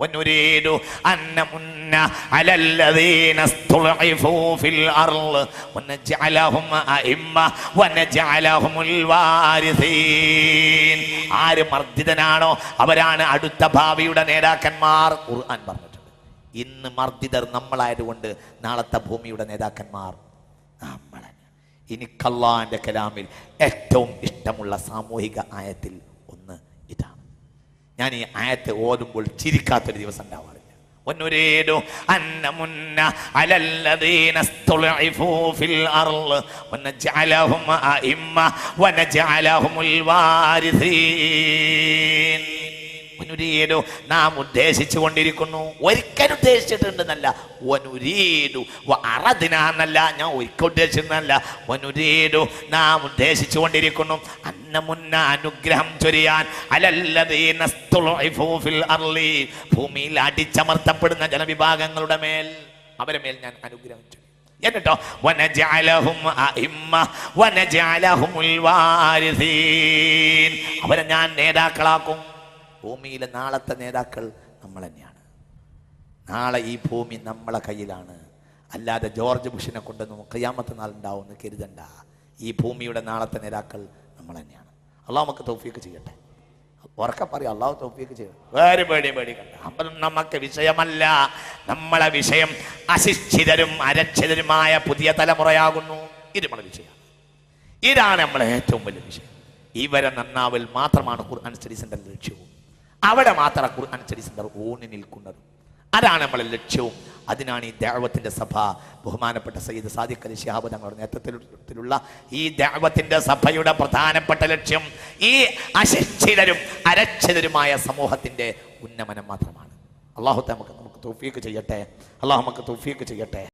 ونريد أن نمن على الذين استضعفوا في الأرض ونجعلهم أئمة ونجعلهم الوارثين ആര് മർദ്ദിതനാണോ അവരാണ് അടുത്ത ഭാവിയുടെ നേതാക്കന്മാർ ഖുർആൻ പറഞ്ഞിട്ടുണ്ട് ഇന്ന് മർദ്ദിതർ നമ്മളായതുകൊണ്ട് നാളത്തെ ഭൂമിയുടെ നേതാക്കന്മാർ നമ്മളെ എനിക്കല്ലാന്റെ കലാമിൽ ഏറ്റവും ഇഷ്ടമുള്ള സാമൂഹിക ആയത്തിൽ ഒന്ന് ഇതാണ് ഞാൻ ഈ ആയത്തെ ഓതുമ്പോൾ ചിരിക്കാത്തൊരു ദിവസം ഉണ്ടാവാറില്ല ونريد أن نمن على الذين استضعفوا في الأرض ونجعلهم أئمة ونجعلهم الوارثين വനുരീഡു നാം ഉദ്ദേശിച്ചു കൊണ്ടിരിക്കുന്നു ഒരിക്കലും ഉദ്ദേശിച്ചിട്ടുണ്ടെന്നല്ല വനുരീഡു അറദിന എന്നല്ല ഞാൻ ഒരിക്കൽ ഉദ്ദേശിച്ചിരുന്നല്ല വനുരീഡു നാം ഉദ്ദേശിച്ചു കൊണ്ടിരിക്കുന്നു അന്ന അനുഗ്രഹം ചൊരിയാൻ ഭൂമിയിൽ അടിച്ചമർത്തപ്പെടുന്ന ജനവിഭാഗങ്ങളുടെ മേൽ അവരെ മേൽ ഞാൻ അനുഗ്രഹം ചൊരിയും എന്നിട്ടോ? അവരെ ഞാൻ നേതാക്കളാക്കും. ഭൂമിയിലെ നാളത്തെ നേതാക്കൾ നമ്മൾ തന്നെയാണ്. നാളെ ഈ ഭൂമി നമ്മളെ കയ്യിലാണ്. അല്ലാതെ ജോർജ് ബുഷിനെ കൊണ്ടൊന്നും കയ്യാമത്തെ നാളുണ്ടാവും എന്ന് കരുതണ്ട. ഈ ഭൂമിയുടെ നാളത്തെ നേതാക്കൾ തന്നെയാണ് അള്ളാഹ് നമുക്ക് തൗഫീക്ക് ചെയ്യട്ടെ. ഉറക്കെ പറയാം അള്ളാഹു തൗഫീക്ക് ചെയ്യട്ടെ. വേറെ പേടി കണ്ട അപ്പം നമുക്ക് വിഷയമല്ല. നമ്മളെ വിഷയം അശിക്ഷിതരും അരക്ഷിതരുമായ പുതിയ തലമുറയാകുന്നു. ഇത് നമ്മുടെ വിഷയം ഇതാണ് നമ്മളെ ഏറ്റവും വലിയ വിഷയം. ഇവരെ നന്നാവൽ മാത്രമാണ് ഖുർആൻ സ്റ്റഡി സെന്ററിന്റെ ലക്ഷ്യവും. അവിടെ മാത്രമാണ് ഖുർആൻ സ്റ്റഡി സെന്റർ ഊന്നി നിൽക്കുന്നത്. അതാണ് നമ്മളെ ലക്ഷ്യവും. അതിനാണ് ഈ ദേവത്തിന്റെ സഭ. ബഹുമാനപ്പെട്ട സയ്യിദ് സാദിഖ് അലി ശിഹാബ് തങ്ങളുടെ നേതൃത്വത്തിലുള്ള ഈ ദേവത്തിന്റെ സഭയുടെ പ്രധാനപ്പെട്ട ലക്ഷ്യം ഈ അശിക്ഷിതരും അരക്ഷിതരുമായ സമൂഹത്തിന്റെ ഉന്നമനം മാത്രമാണ്. അള്ളാഹു നമുക്ക് നമുക്ക് തൗഫീക്ക് ചെയ്യട്ടെ. അള്ളാഹു നമുക്ക് തൗഫീക്ക് ചെയ്യട്ടെ.